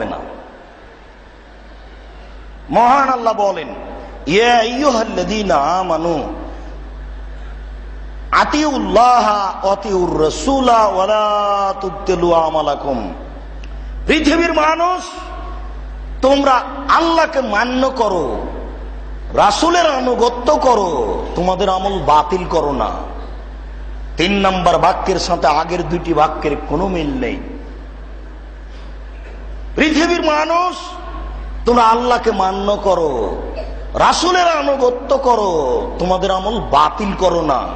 হবে না। মহান আল্লাহ বলেন পৃথিবীর মানুষ, তোমরা আল্লাহকে মান্য করো, রাসুলের আনুগত্য করো, তোমাদের আমল বাতিল করো না। তিন নম্বর বাক্যের সাথে আগের দুটি বাক্যের কোনো মিল নেই। পৃথিবীর মানুষ, তোমরা আল্লাহকে মান্য করো, রাসুলের আনুগত্য করো, তোমাদের আমল বাতিল করো না।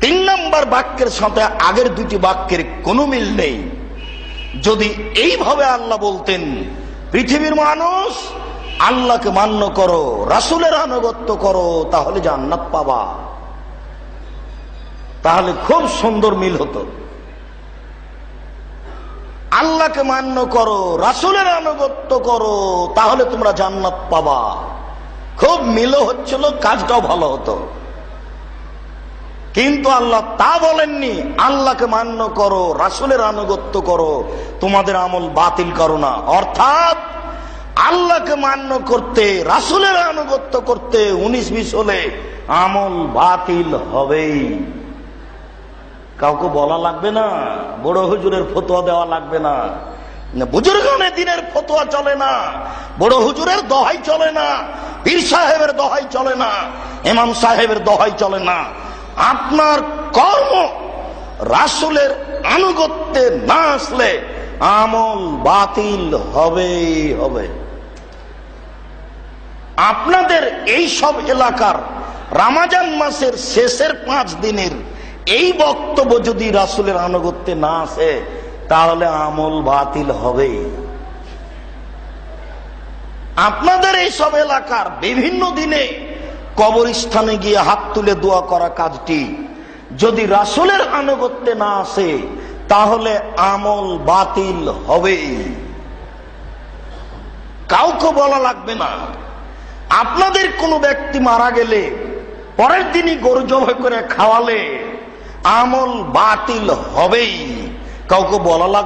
তিন নম্বর বাক্যের সাথে আগের দুটি বাক্যের কোনো মিল নেই। যদি এইভাবে আল্লাহ বলতেন, পৃথিবীর মানুষ আল্লাহকে মান্য করো, রাসুলের আনুগত্য করো, তাহলে জান্নাত পাবা। তাহলে খুব সুন্দর মিল হতো। আল্লাহকে মান্য করো, রাসুলের আনুগত্য করো, তাহলে তোমরা জান্নাত পাবা। খুব মিল হচ্ছিল, কাজটাও ভালো হতো। কিন্তু আল্লাহ তা বলেননি, আল্লাহকে মান্য করো, রাসুলের আনুগত্য করো, তোমাদের আমল বাতিল করো না। অর্থাৎ, আল্লাহকে মান্য করতে, রাসুলের আনুগত্য করতে, উনিশ বিশ হলে আমল বাতিল হবেই। কাউকে বলা লাগবে না, বড় হুজুরের ফতোয়া দেওয়া লাগবে না। বুজুর্গনে দিনের ফতোয়া চলে না, বড় হুজুরের দহাই চলে না, পীর সাহেবের দহাই চলে না, ইমাম সাহেবের দহাই চলে না। আপনার কর্ম রাসুলের আনুগত্যে না আসলে আমল বাতিল হবেই হবে। আপনাদের এই সব এলাকার রামাজান মাসের শেষের পাঁচ দিনের এই বক্তব্য যদি রাসুলের আনুগত্যে না আসে, তাহলে আমল বাতিল হবে আপনাদের এই সব এলাকার বিভিন্ন দিনে কবরস্থানে গিয়ে হাত তুলে দোয়া করা কাজটি যদি রাসুলের আনুগত্যে না আসে, তাহলে আমল বাতিল হবে কাউকে বলা লাগবে না। আপনাদের কোনো ব্যক্তি মারা গেলে পরের দিনই গরু জবাই করে খাওয়ালে আমল বাতিল হবেই। কাউকে বলা